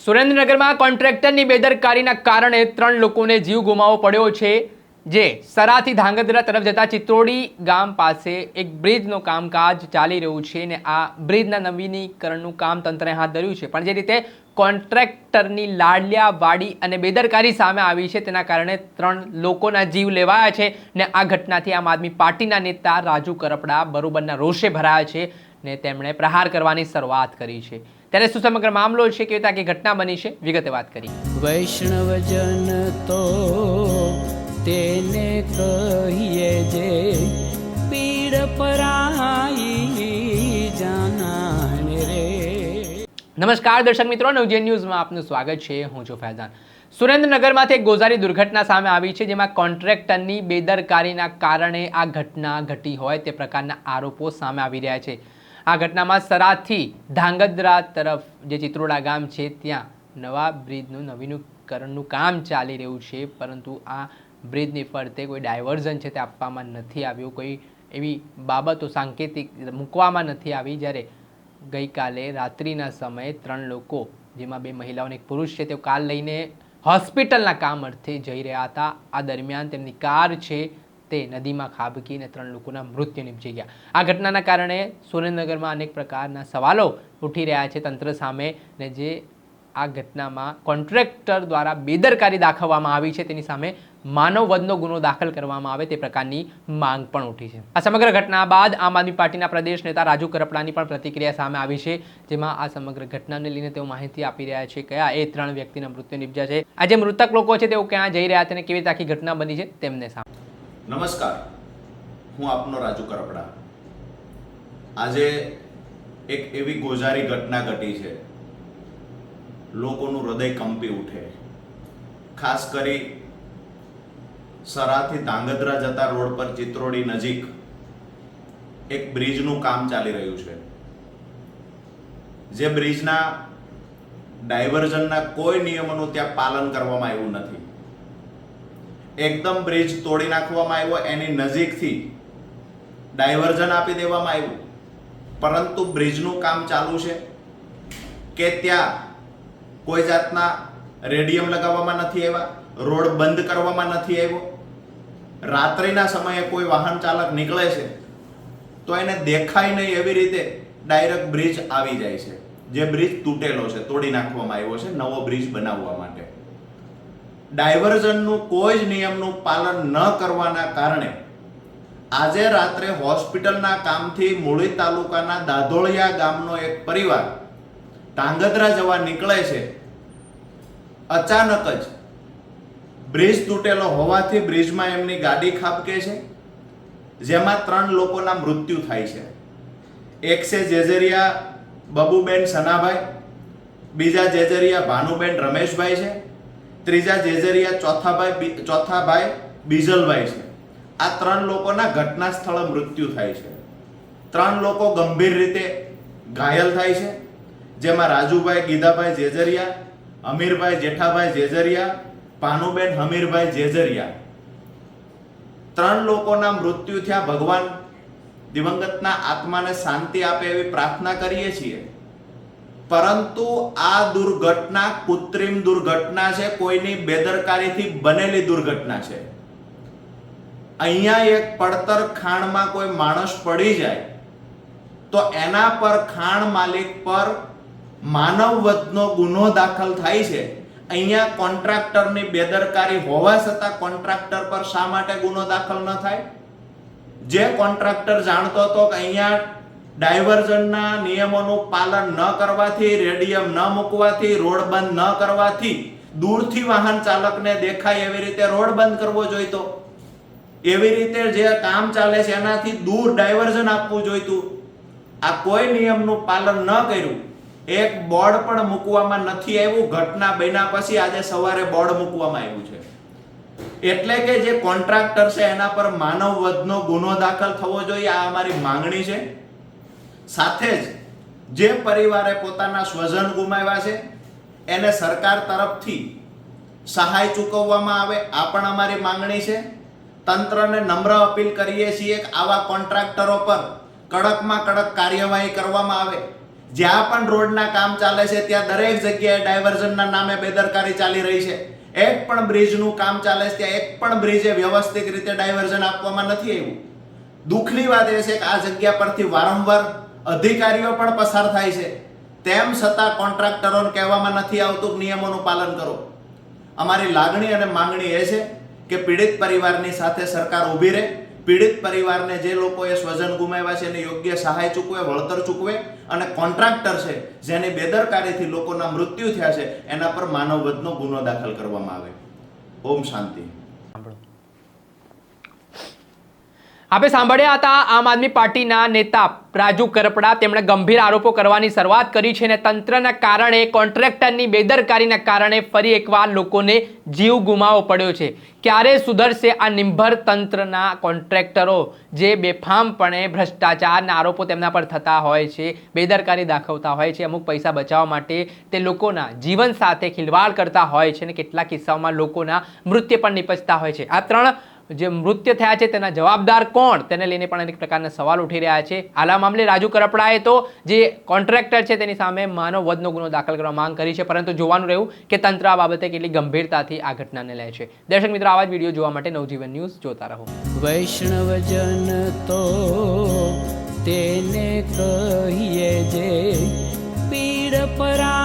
સુરેન્દ્રનગરમાં કોન્ટ્રાક્ટરની બેદરકારીના કારણે ત્રણ લોકોને જીવ ગુમાવવો પડ્યો છે. જે સરાથી ધાંગધ્રા તરફ જતા ચિત્રોડી ગામ પાસે એક બ્રિજનું કામકાજ ચાલી રહ્યું છે ને આ બ્રિજના નવીનીકરણનું કામ તંત્રએ હાથ ધર્યું છે. પણ જે રીતે કોન્ટ્રાક્ટરની લાડલિયાવાડી અને બેદરકારી સામે આવી છે, તેના કારણે ત્રણ લોકોના જીવ લેવાયા છે ને આ ઘટનાથી આમ આદમી પાર્ટીના નેતા રાજુ કરપડા બરોબરના રોષે ભરાયા છે ને તેમણે પ્રહાર કરવાની શરૂઆત કરી છે. ત્યારે શું સમગ્ર મામલો છે કે રીતે ઘટના બની છે, વિગતે વાત કરી વૈષ્ણવજન તેને કહીએ જે પીડ પરાઈ જાનાને રે. નમસ્કાર દર્શક મિત્રો નવજે ન્યૂઝમાં આપનું સ્વાગત છે. હું છું ફૈઝાન. સુરેન્દ્રનગરમાંથી એક ગોઝારી દુર્ઘટના સામે આવી છે, જેમાં કોન્ટ્રાક્ટરની બેદરકારીના કારણે આ ઘટના ઘટી હોય તે પ્રકારના આરોપો સામે આવી રહ્યા છે. આ ઘટનામાં સરાથી ધાંગધ્રા તરફ જે ચિત્રોડા ગામ છે, ત્યાં નવા બ્રિજનું નવીનીકરણનું કામ ચાલી રહ્યું છે, પરંતુ આ બ્રિજની ફરતે કોઈ ડાયવર્ઝન છે તે આપવામાં નથી આવ્યું. કોઈ એવી બાબતો સાંકેતિક મૂકવામાં નથી આવી જ્યારે ગઈકાલે રાત્રિના સમયે ત્રણ લોકો, જેમાં બે મહિલાઓ અને એક પુરુષ છે, તેઓ કાર લઈને હોસ્પિટલના કામ અર્થે જઈ રહ્યા હતા. આ દરમિયાન તેમની કાર છે તે નદીમાં ખાબકીને ત્રણ લોકોના મૃત્યુ નિપજી ગયા. આ ઘટનાના કારણે સુરેન્દ્રનગરમાં અનેક પ્રકારના સવાલો ઉઠી રહ્યા છે. તંત્ર સામે ને જે આ ઘટનામાં કોન્ટ્રાક્ટર દ્વારા બેદરકારી દાખવવામાં આવી છે, તેની સામે માનવ વધનો ગુનો દાખલ કરવામાં આવે તે પ્રકારની માંગ પણ ઉઠી છે. આ સમગ્ર ઘટના બાદ આમ આદમી પાર્ટીના પ્રદેશ નેતા રાજુ કરપડાની પણ પ્રતિક્રિયા સામે આવી છે, જેમાં આ સમગ્ર ઘટનાને લઈને તેઓ માહિતી આપી રહ્યા છે કયા એ ત્રણ વ્યક્તિના મૃત્યુ નિપજ્યા છે. આ જે મૃતક લોકો છે તેઓ ક્યાં જઈ રહ્યા છે અને કેવી રીતે આખી ઘટના બની છે તેમને સામે. નમસ્કાર. હું આપનો રાજુ કરપડા. આજે એક એવી ગોઝારી ઘટના ઘટી છે. લોકોનું હૃદય કંપી ઉઠે. ખાસ કરી સરાથી ધાંગધ્રા જતા રોડ પર ચિત્રોડી નજીક એક બ્રિજનું કામ ચાલી રહ્યું છે. જે બ્રિજના ડાયવર્ઝનના કોઈ નિયમોનું ત્યાં પાલન કરવામાં આવ્યું નથી. એકદમ બ્રિજ તોડી નાખવામાં આવ્યો, એની નજીકથી ડાયવર્ઝન આપી દેવામાં આવ્યું. પરંતુ બ્રિજનું કામ ચાલુ છે કે ત્યાં કોઈ જાતના રેડિયમ લગાવવામાં નથી આવ્યા? રોડ બંધ કરવામાં નથી આવ્યો. રાત્રિના સમયે કોઈ વાહન ચાલક નીકળે છે, તો એને દેખાય નહીં એવી રીતે ડાયરેક્ટ બ્રિજ આવી જાય છે. જે બ્રિજ તૂટેલો છે, તોડી નાખવામાં આવ્યો છે, નવો બ્રિજ બનાવવા માટે. ડાયવર્ઝનનું કોઈ જ નિયમનું પાલન ન કરવાના કારણે આજે રાત્રે હોસ્પિટલના કામથી મૂળી તાલુકાના દાધોળિયા ગામનો એક પરિવાર ટાંગધ્રા જવા નીકળે છે. અચાનક જ બ્રિજ તૂટેલો હોવાથી બ્રિજમાં એમની ગાડી ખાબકે છે. જેમાં ત્રણ લોકોના મૃત્યુ થાય છે. એક છે જેજરિયા બબુબેન સનાભાઈ, બીજા જેજરિયા ભાનુબેન રમેશભાઈ છે, ત્રીજા જેજરિયા ચોથાભાઈ ચોથાભાઈ ચોથા ભાઈ બીજલભાઈ છે. આ ત્રણ લોકોના ઘટના સ્થળે મૃત્યુ થાય છે. ત્રણ લોકો ગંભીર રીતે ઘાયલ થાય છે. જેમાં રાજુભાઈ ગીધાભાઈ જેજરિયા, અમીરભાઈ જેઠાભાઈ જેજરિયા ભાનુબેન હમીરભાઈ જેજરિયા. ત્રણ લોકોના મૃત્યુ થયા. ભગવાન દિવંગતના આત્માને શાંતિ આપે એવી પ્રાર્થના કરીએ છીએ. પરંતુ આ દુર્ઘટના કૃત્રિમ દુર્ઘટના છે. કોઈની બેદરકારીથી બનેલી દુર્ઘટના છે. અહીંયા એક પડતર ખાણમાં કોઈ માણસ પડી જાય, તો એના પર ખાણ માલિક પર માનવ વધનો ગુનો દાખલ થાય છે. અહીંયા કોન્ટ્રાક્ટરની બેદરકારી હોવા છતાં કોન્ટ્રાક્ટર પર શા માટે ગુનો દાખલ ન થાય? જે કોન્ટ્રાક્ટર જાણતો હતો કે અહીંયા ડાયવર્ઝનના નિયમોનું પાલન ન કરવાથી, રેડિયમ ન મૂકવાથી, રોડ બંધ ન કરવાથી દૂરથી વાહન ચાલકને દેખાય એવી રીતે રોડ બંધ કરવો જોઈતો. એવી રીતે જે કામ ચાલે છે એનાથી દૂર ડાયવર્ઝન આપવું જોઈતું. આ કોઈ નિયમનું પાલન ન કર્યું. એક બોર્ડ પણ મૂકવામાં નથી આવ્યું. ઘટના બન્યા પછી આજે સવારે બોર્ડ મૂકવામાં આવ્યું છે. એટલે કે જે કોન્ટ્રાક્ટર છે, એના પર માનવ વધનો ગુનો દાખલ થવો જોઈએ. આ અમારી માંગણી છે. સાથે જ જે પરિવારે પોતાના સ્વજન ગુમાવ્યા છે, એને સરકાર તરફથી સહાય ચૂકવવામાં આવે, આ પણ અમારી માંગણી છે. તંત્રને નમ્ર અપીલ કરીએ છીએ આવા કોન્ટ્રાક્ટરો પર કડકમાં કડક કાર્યવાહી કરવામાં આવે. જ્યાં પણ રોડના કામ ચાલે છે, ત્યાં દરેક જગ્યાએ ડાયવર્ઝનના નામે બેદરકારી ચાલી રહી છે. એક પણ બ્રિજનું કામ ચાલે છે, ત્યાં એક પણ બ્રિજે વ્યવસ્થિત રીતે ડાયવર્ઝન આપવામાં નથી આવ્યું. દુઃખની વાત એ છે કે આ જગ્યા પરથી વારંવાર અધિકારીઓ પણ પસાર થાય છે. તેમ છતાં કોન્ટ્રાક્ટરોને કહેવામાં નથી આવતું નિયમોનું પાલન કરો. અમારી લાગણી અને માંગણી એ છે કે પીડિત પરિવારની સાથે સરકાર ઊભી રહે. પીડિત પરિવારને જે લોકોએ સ્વજન ગુમાવ્યા છે એને યોગ્ય સહાય ચૂકવે, વળતર ચૂકવે. અને કોન્ટ્રાક્ટર છે, જેની બેદરકારીથી લોકોના મૃત્યુ થયા છે, એના પર માનવવધનો ગુનો દાખલ કરવામાં આવે. ઓમ શાંતિ. આપણે સાંભળ્યા હતા, આમ આદમી પાર્ટીના નેતા રાજુ કરપડા તેમણે ગંભીર આરોપો કરવાની શરૂઆત કરી છે અને તંત્રના કારણે, કોન્ટ્રાક્ટરની બેદરકારીના કારણે ફરી એકવાર લોકોને જીવ ગુમાવવો પડ્યો છે. ક્યારે સુધરશે આ નિંભર તંત્રના કોન્ટ્રાક્ટરો જે બેફામપણે ભ્રષ્ટાચારના આરોપો તેમના પર થતા હોય છે, બેદરકારી દાખવતા હોય છે, અમુક પૈસા બચાવવા માટે તે લોકોના જીવન સાથે ખિલવાડ કરતા હોય છે અને કેટલાક કિસ્સાઓમાં લોકોના મૃત્યુ પણ નિપજતા હોય છે. આ ત્રણ જે મૃત્યુ થયા છે તેના જવાબદાર કોણ? તેને લઈને પણ અનેક પ્રકારના સવાલ ઉઠી રહ્યા છે. હાલ મામલે રાજુ કરપડાએ તો જે કોન્ટ્રાક્ટર છે તેની સામે માનવ વધનો ગુનો દાખલ કરવા માંગ કરી છે, પરંતુ જોવાનું રહ્યું કે તંત્ર આ બાબતે કેટલી ગંભીરતાથી આ ઘટનાને લે છે. દર્શક મિત્રો, આવા જ વીડિયો જોવા માટે નવજીવન ન્યૂઝ જોતા રહો. વૈષ્ણવજન તો તેને કહીએ જે પીડ પરા